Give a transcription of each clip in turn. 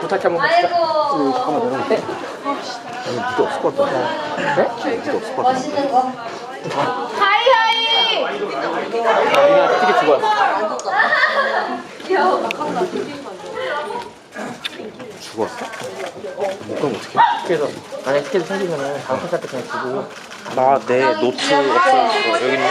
부탁 한번. 아이고. 잠깐만 내가 네? 아니 무대 없을 것 같아. 네? 무대 없을 것 같아. 멋있는 거. 하이하이. 리나 티켓 주고 왔어. 귀여워. 죽었어? 못 가면 어떡해? 그래서 만약 티켓 생기면은 다음 콘서트 그냥 주고. 나 내 노트 없어졌어. 여기 있네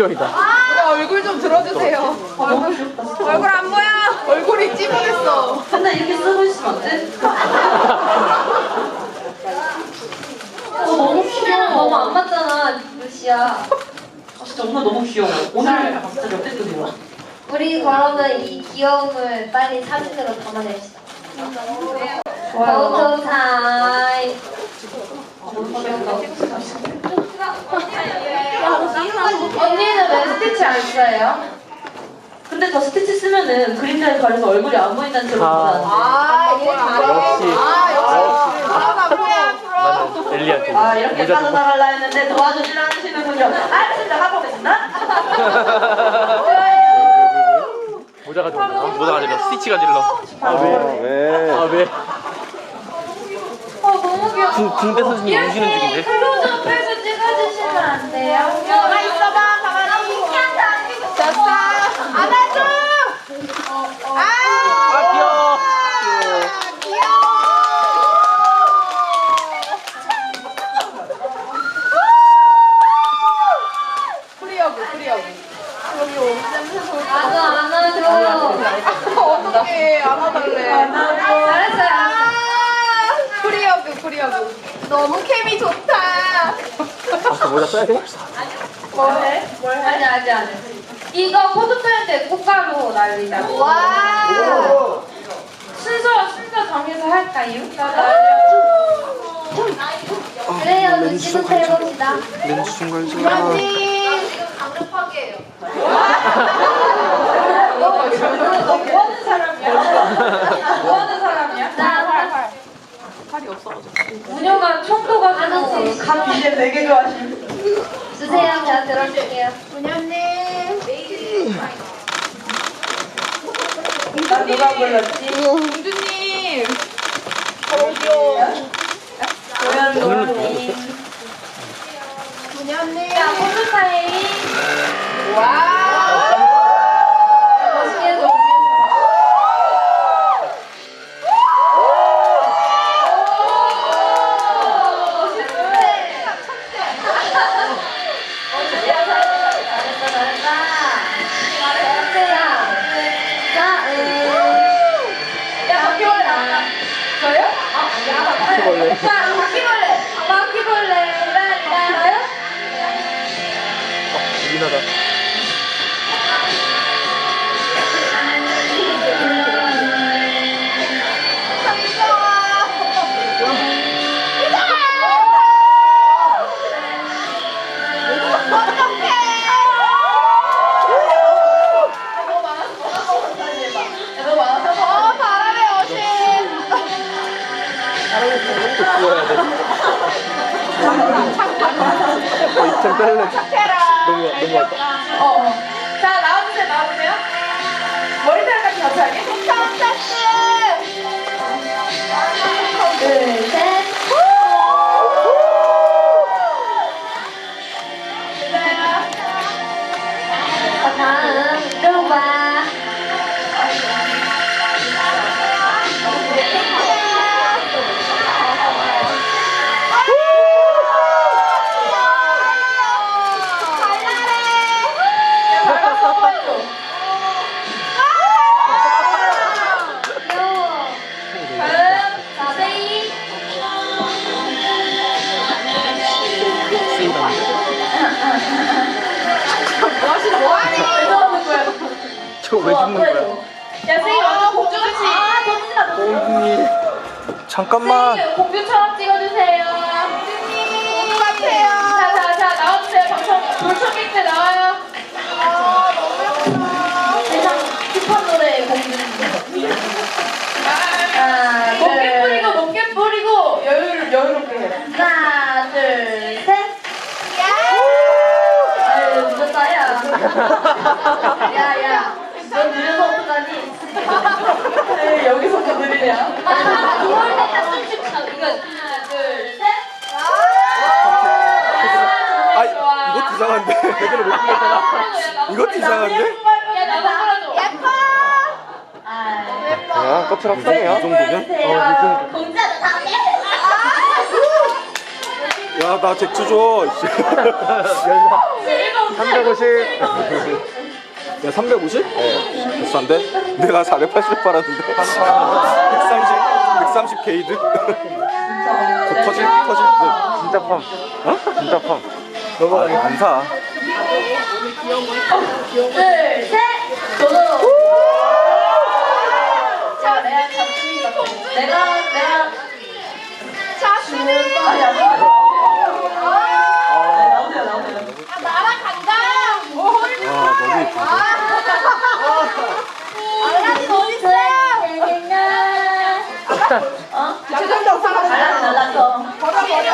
필요이다. 야, 얼굴 좀 들어주세요. 얼굴, 얼굴 안 보여. 얼굴이 찌부겠어. 근데 이렇게 쓰고 있으면 안 돼? 어, 너무 귀여워. 너무 안 맞잖아 루시야 아, 진짜 오늘 너무 귀여워. 오늘 갑자기 어땠어요? 우리 그러면 이 귀여움을 빨리 사진으로 담아냅시다 포토 타임 언니는 왜 스티치 안 써요? 근데 저 스티치 쓰면은 그림자에 가려서 얼굴이 안 보인다는 소리 아. 아, 얘 잘해. 역시. 아, 역시. 프로다, 프로야, 프로. 나는 엘리한테 아, 이렇게 모자 주고. 따라나갈라 했는데 도와주질 않으시는군요. 알겠습니다. 하고 오겠습니다. 모자가 좋나? 모자가 질러. 스티치가 질러. 아 왜? 왜? 아 왜? 군, 군대 선생님 우시는 중인데? 클로즈업 해서 찍어주시면 안 돼요? 가만히 있어봐, 가만히. 됐어. 안아줘. 아, 아 귀여워. 귀여워. 프리어브, 프리어브. 여기 냄새 좋을 것 나도 안아줘 같아. 어떡해, 안아달래. 잘했어요 아, 프리어브, 프리어브. 너무 케미 좋다. 아 모자 써야 돼? 뭐해? 아니 아니 아니 이거 포토타임 때 꽃가루 날리자 와. 순서 순서 정해서 할까요? 그래요 눈치부터 해봅시다 렌즈 순간 좀 언니. 너 뭐하는 사람이야? 뭐하는 사람이야? 나 팔이 없어가지고. 무녀가 총도 가지고 감 이제 되게 좋아하심. 주세요 제가 들어줄게요 문현님. 나 누가 불렀지? 공주님. 너무 귀여워. 고현 오늘은 로님. 문현님. 자 포토타임 와. 바퀴벌레. 바퀴벌레. 바퀴벌레. 라, 라, 라. 아, 미나다. 좀 뺄래. 착해라. 너무 너무 할까? 어. 어. 자, 나와주세요, 나와주세요. 머리카락까지 같이 하게. 깜짝스. 둘, 셋. 뽕이. 잠깐만. 세이 공주처럼 찍어주세요. 같아요. 자, 자, 자, 나와주세요. 방청, 돌청객 때 나와요. 세상 힙합 노래 공주. 하나, 높게 둘, 뿌리고, 높게 뿌리고, 여유를, 여유롭게 해. 하나, 둘, 셋. 아유, 늦었다, 야. 야, 야. 에이, 여기서부터 느리냐? 아, 이럴 때딱 숨쉬고 가. 이거 하나, 둘, 셋. 아 이것도 이상한데. 얘들을 못 풀렸잖아. 이것도 이상한데? 야, 나도 끌어줘. 아, 야 커플 합성이야. 이 정도면? 어, 공짜도 다 돼. 야나 잭주 줘. 350. 야 350? 어. 비싼데? 내가 480 팔았는데. 130. 130 게이드. 곧 터질 터질 듯. 진짜 펌. 어? 진짜 펌. 너가 안 사. 둘, 셋. 저도. 자, 내가 잡습니다. 내가, 내가. 자신이. 아니, 안 돼. 아, 나랑 간다. 알라딘 어디 있어? 어? 최종 영상을 달라서 달라서. 버려 버려.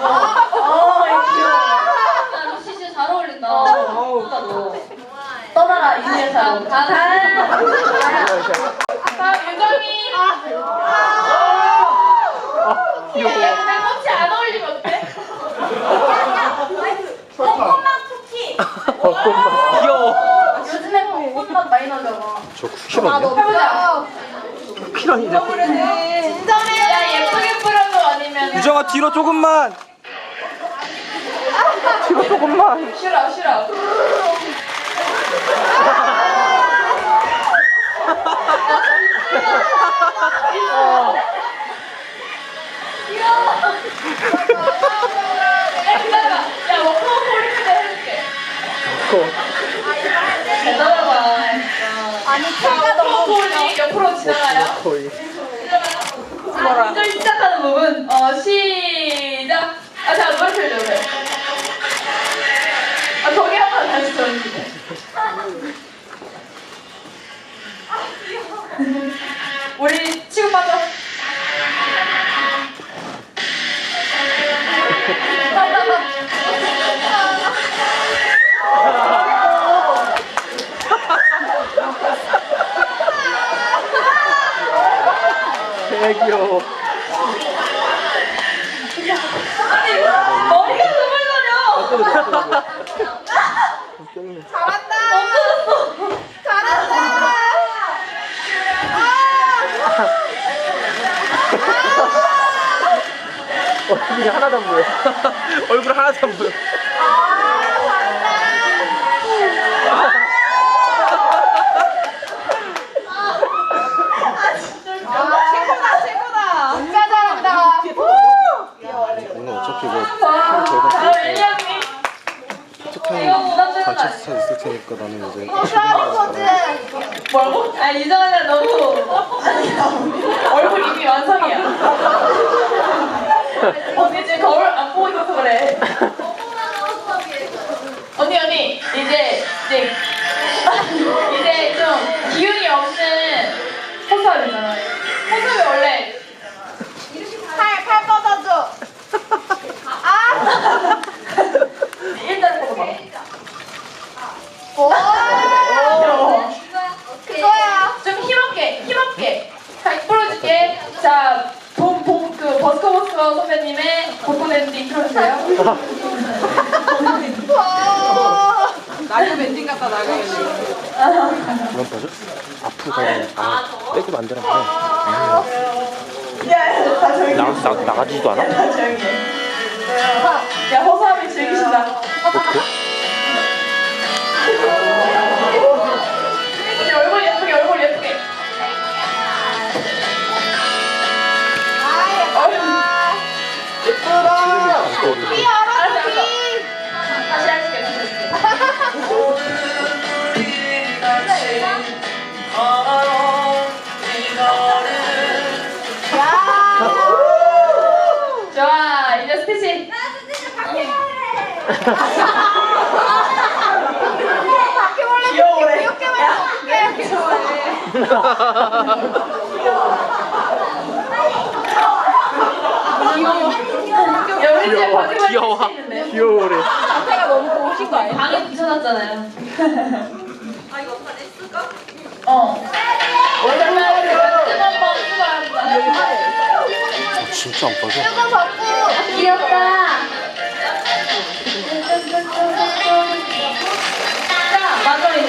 어. 루시 진짜 잘 어울린다. 떠나라, 이주의 사람. 다음. 유정이. 야, 근데 꽃이 안 어울리면 어때? 벚꽃만 쿠키. 귀여워. 요즘에 벚꽃맛 많이 나잖아. 저 쿠키런이야? 쿠키런이네. 진정해. 야, 예쁘게 뿌려줘, 아니면. 유정아 뒤로 조금만. 뒤로 조금만. 싫어, 싫어. 태가 워커 폴리 옆으로 지나가요. 거의. 아, 이제 시작하는 부분. 어, 시작. 아, 자, 노래 틀려, 노래. 아, 저기 한번 다시 들 귀여워. 아니, 머리가 흐물거려. 잘한다. 잘한다. 얼굴이 하나도 안 보여. 얼굴 하나도 안 보여. 아, 최고다 최고다. 진짜 잘한다. 오늘 어차피 이거 아, 저희가 엘리언니. 포토타임 스타 있을 테니까 나는 이제. 뭐라고? 아, 이정환이 너무. 얼굴 이미 완성이야. 나, 나, 나가지도 않아? 조용히 야 허수아비 즐기신다 어떻게? 귀여워. 있는데. 귀여워래 상태가 너무 고우신 거 아니야? 방에 붙여놨잖아요. 어. 원래 그 한번 쓰고 진짜 안 빠져? 귀엽다.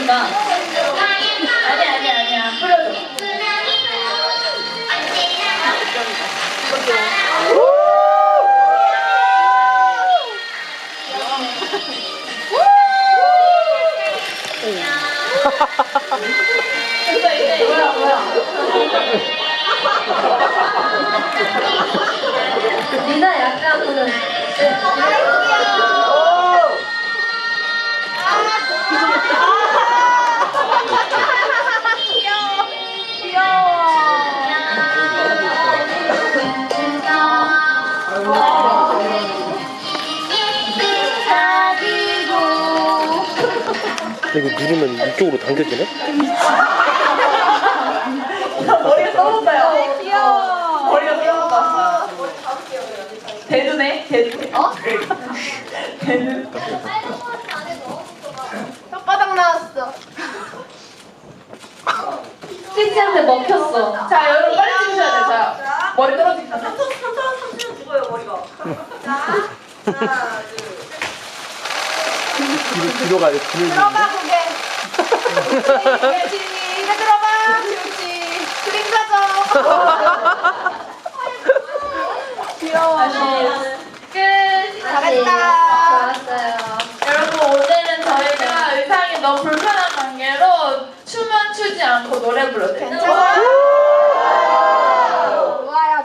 아니, 아니, 아니야. 이제 뭐야, 뭐야. 리나 약간 오늘 이거 누르면 이쪽으로 당겨지네? 머리가 떨어졌어요 귀여워. 머리가 떨어졌다 대두네 대두 어? 대두 혓바닥 나왔어. 스티치한테 먹혔어. 자, 여러분 빨리 찍으셔야 돼. 자, 머리 떨어지기 전에. 뒤로, 뒤로 가야 돼 뒤로 들어봐 고개. 그 렇지. 이제 들어봐. 그렇지. 그림 그려줘. 귀여워. 끝. 잘했다. 좋았어요 여러분 오늘은 저희가 의상이 너무 불편한 관계로 춤은 추지 않고 노래 불러드릴게요. 좋아요.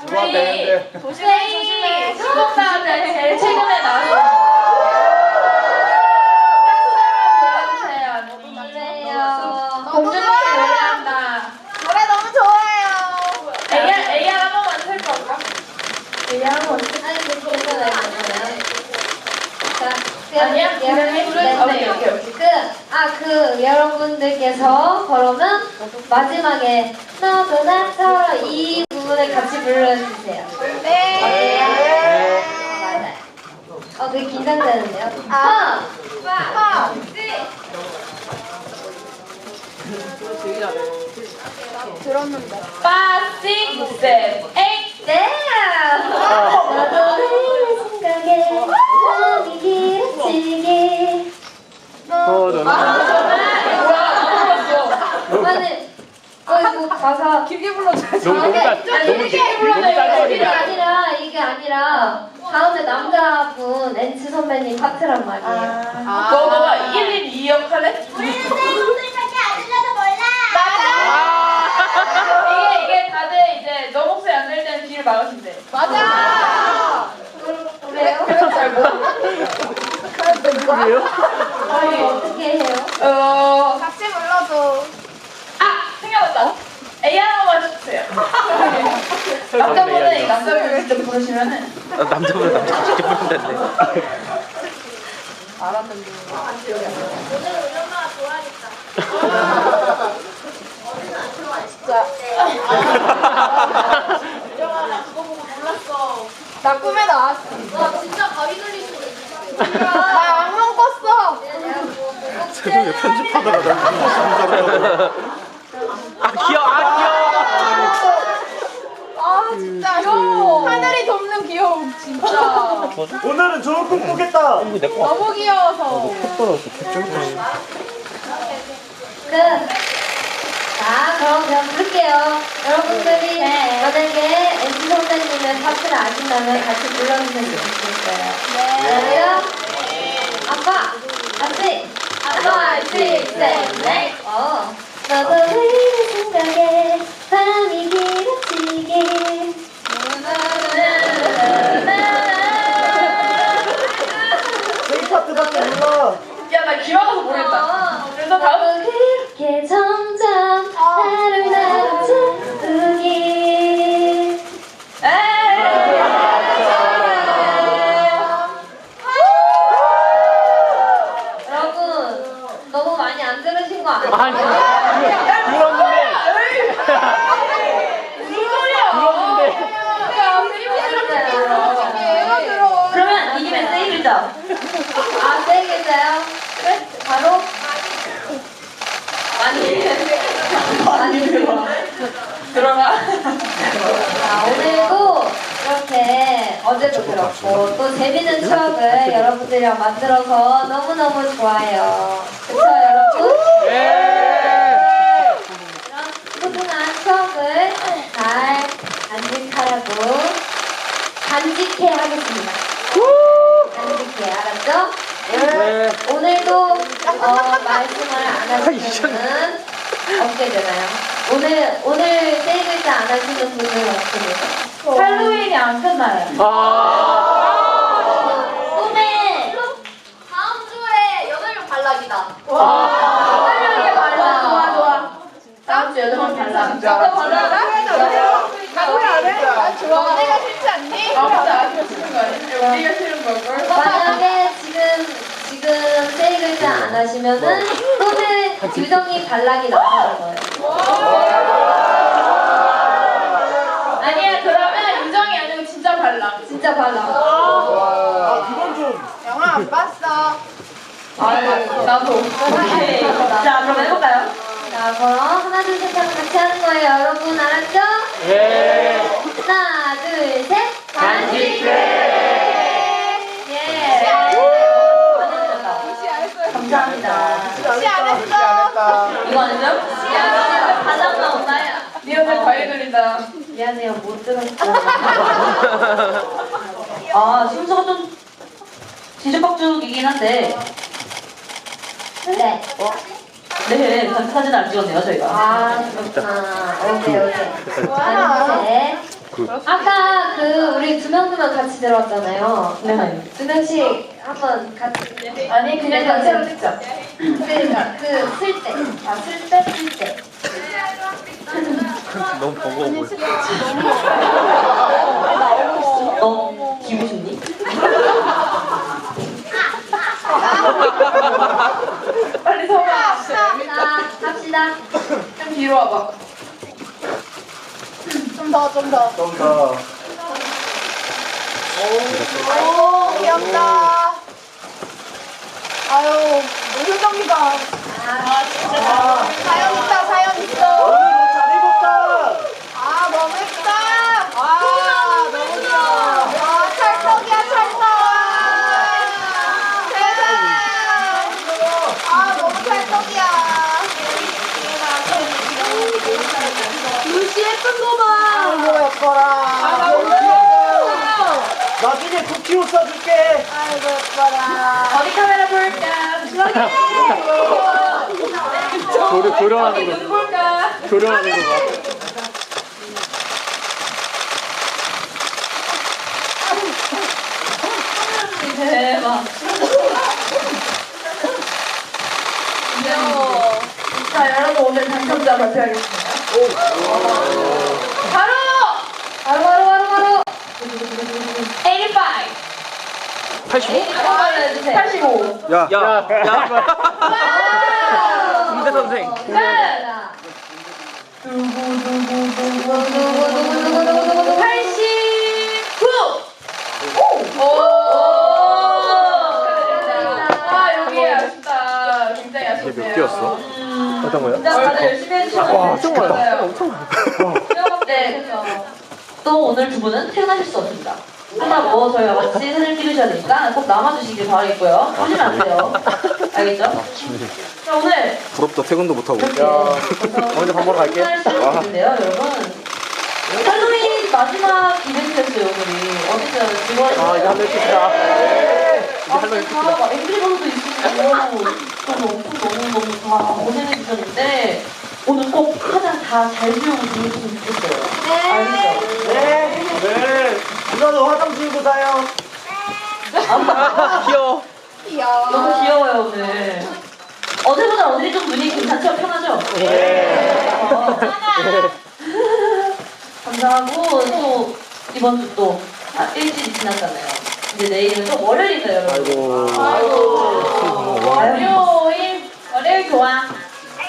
우리 조심해 조심해. 수동사들 제일 최근에 나왔어요. 맞아요 공주님이 노래한다. 노래 너무 좋아요. AR, AR 한 번만 틀까 볼까? AR 한 번. 아니 그 괜찮아요 괜찮아요 자 아니야? 해? 네, 오케이, 네. 오케이, 오케이. 그, 아, 그, 여러분들께서 그러면 마지막에 너도 나처럼 이 부분을 같이 불러주세요. 네. 맞아요. 어, 되게 긴장되는데요? 아. 하! 하. 들었는데. 5, 6, 7, 8. 네! 너도 내일 생각에 어, 너, 아니, 어, 이거 가사 길게 불러줘야지. 너무, 너무 짜, 너무, 너무 이게 짤짤이다 아니라 이게 아니라 가운데 남자분 엔츠 선배님 파트란 말이에요. 아. 너, 너가 1, 2, 2 역할해? 이게, 이게 다들 이제 너 목소리 안 들릴 때는 귀를 막으신대. 맞아. 그래요? 그래서 잘 모르 그래요? 아니 어떻게 해요? 어, 같이 불러줘. 아! 생각났다. A 하나만 해주세요. 남자분은 이 남자분을 직접 부르시면은 아, 남자보다 남자 직접 부른다는데 알았는데. 나 꿈에 나왔어. 와 진짜 바위 수도 있어. 나 악몽 꿨어. 새벽에 편집하다가 나 아 귀여워 아 귀여워 아 진짜. 귀여워. 하늘이 돕는 귀여움. 진짜 오늘은 좋은 꿈 꾸겠다. 너무 귀여워서 캡 떨어졌어. 캡 쩔었어. 끝. 자, 그럼 그냥 부를게요. 여러분들이 만약에 MC 선생님의 파트를 아신다면 같이 불러주시면 좋겠어요. 네. 아빠, 아씨, 아빠, 아씨, 셋, 넷. 어. 너도 내일 생각에 밤이 길어지게. 생일 파트밖에 몰라. 야 나 기막아서 모르겠다. 그래서 다음 그렇게 점점 하루 하루 채우기 여러분 너무 많이 안 들으신 거 아니에요? 아니, 들었는데. 무슨 소리야? 야 세이브 얘가 들어 그러면 이기면 세이브죠? 아 세이브죠? 그래 바로 많이 많이 들어 들어가. 자, 오늘도 이렇게 어제도 그렇고 또 재밌는 추억을 여러분들이랑 만들어서 너무너무 좋아요. 그쵸 여러분? 이런 소중한 추억을 잘 간직하라고 간직해 하겠습니다. 간직해 알았죠? 네. 오늘도 어, 말씀을 안 하시면은 어떻게 되나요? 오늘 오늘 세 글자 안 하시는 분은 어떻게 되죠? 할로윈이 안 끝나요. 아. 꿈에 다음 주에 여덟 명 발락이다. 할로윈이 발라. 좋아 좋아. 다음 주 여덟 명 발라. 해? 난 좋아 너네가 싫지 않니? 아무도 안 싫은 거 아니야? 우리가 싫은 걸걸? 만약에 지금 지금 세 글자 안 하시면은 꿈에 유정이 발락이 나타나는 거예요. 아니야 그러면 유정이 아니고 진짜 발라. 진짜 발락. 아, 그건 좀. 영화 안 봤어 아 나도. 오케이. 자 그럼 해볼까요? 자 그럼 하나 둘 셋 하면 같이 하는 거예요. 여러분 알았죠? 예. 하나 둘 셋. 간직해. 예. 많이 들었다. 감사합니다. 니 오늘 과일 그린다. 미안해요 못 들었어. 아, 순서가 좀 뒤죽박죽이긴 한데, 네. 네, 단 사진 안 찍었네요, 저희가. 아 그렇구나. 오케이 오케이. 뭐야? 단체. 아까 그 우리 두 명 두 명 같이 들어왔잖아요. 네. 두 명씩 한번 같이. 아니 그냥 단체로 찍자. 그러니까 그쓸 때. 아쓸 때? 쓸 때. 너무 버거워 보여. 너, 기분 좋니? 빨리 서봐. 자 갑시다. 좀 뒤로 와봐. 좀 더 좀 더 좀 더. 오 귀엽다. 아유 노효정이다. 아 진짜. 사연 있다 사연 있어 오늘 잘 입었다. 아 너무 예쁘다 아 너무 귀여워 아 찰떡이야 찰떡 대박 아 너무 찰떡이야 루시 예쁜 거봐 아이고 예뻐라 아 너무 귀여워 사줄게. 아이고 예뻐라 어디 카메라 볼까? 교류, 교류하는 눈 거. 볼까? 교류하는 거 봐. 대박. 귀여워. 자, 여러분 오늘 당첨자 발표하겠습니다. 바로! 바로 바로 바로 바로. 85! 85? 한번 해주세요. 85. 야, 야, 야. 와우. 군대 선생. 두구두구두구두구두구두구두구두구 89! 오! 아, 여기 아쉽다. 굉장히 아쉽네요. 몇 개였어? 어떤 거요? 다들 열심히 해주셔서 와, 엄청 많다. 엄청 많아요. 네. 또 오늘 두 분은 퇴근하실 수 없습니다. 끝나고 저희와 같이 사진 찍으셔야 되니까 꼭 남아주시길 바라겠고요. 하시면 안 돼요. 알겠죠? 자, 오늘 부럽다 퇴근도 못하고 이렇게 먼저 밥 먹으러 갈게. 인데요, 여러분. 할로윈 마지막 이벤트였어요, 오늘이. 어땠어요? 즐거웠어요? 아, 이제 할로윈 끝이다. 아, 다막 앵그리버드도 있으시고 너무 너무 너무 너무 다 고생해 주셨는데 오늘 꼭 화장 다 잘 지우고 주셨으면 좋겠어요. 네. 알겠죠? 네. 네. 누나도 화장 지우고 자요. 귀여워. 귀여워. 너무 귀여워요 오늘. 어제보다 오늘이 좀 눈이 괜찮죠? 편하죠? 네. 감사하고 또 이번 주 또 아, 일주일이 지났잖아요. 이제 내일은 또 월요일이에요, 여러분. 아이고. 월요일 월요일 좋아.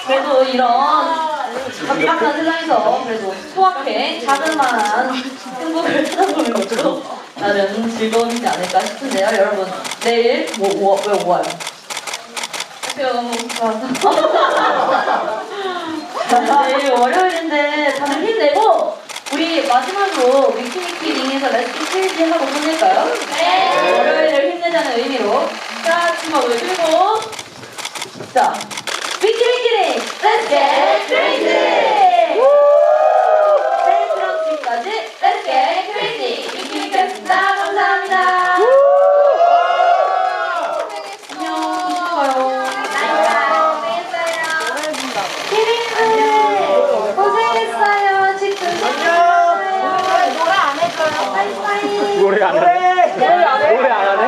그래도 이런 각박한 세상에서 그래도 소확행 자그마한 행복을 찾아보는 것도 나름 즐거움이지 않을까 싶은데요, 여러분. 내일 뭐, 뭐, 왜 모아요? 제가 너무 좋아서. 자, 내일 월요일인데 다들 힘내고 우리 마지막으로 위키위키 링에서 레시피 페이지 하고 끝낼까요? 네. 월요일을 힘내자는 의미로 자, 주먹 들고 자, 위키위키 링 Let's get crazy! 네, 그럼 지금까지 Let's get crazy 위키위키였습니다. 감사합니다. 안녕, 가요. 키링들 고생했어요. 지금 노래 안 해줘요. 빠이빠이. 노래 안 하네? 네. 노래 안 하네?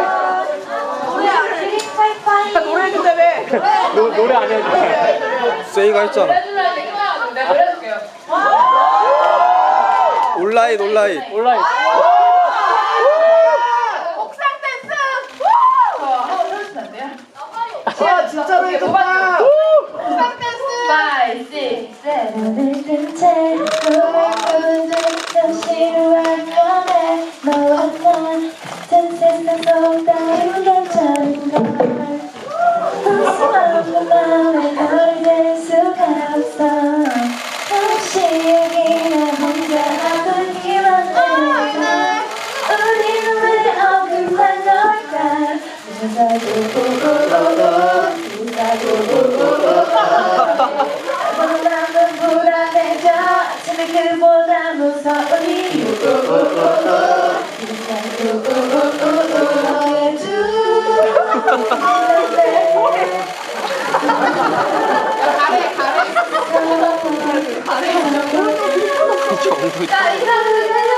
빠이빠이. 노래 해준다며. 노, 노래 안 해. 세이가 했잖아 내가 노래해줄게요. 온라인 온라인 온라인. 옥상 댄스. 와 진짜로 해줬다. 옥상 댄스. 5, 6, 7. 눈을 뜬채 노래 잠시로 할 거네 너와 난 같은 세상 속 따로 괜찮 너를 댈 수가 없어 혹시 얘기나 혼자 하고기만 해. 우리는 왜 얼굴만 놀까 나 이상을 달렸다 괜찮아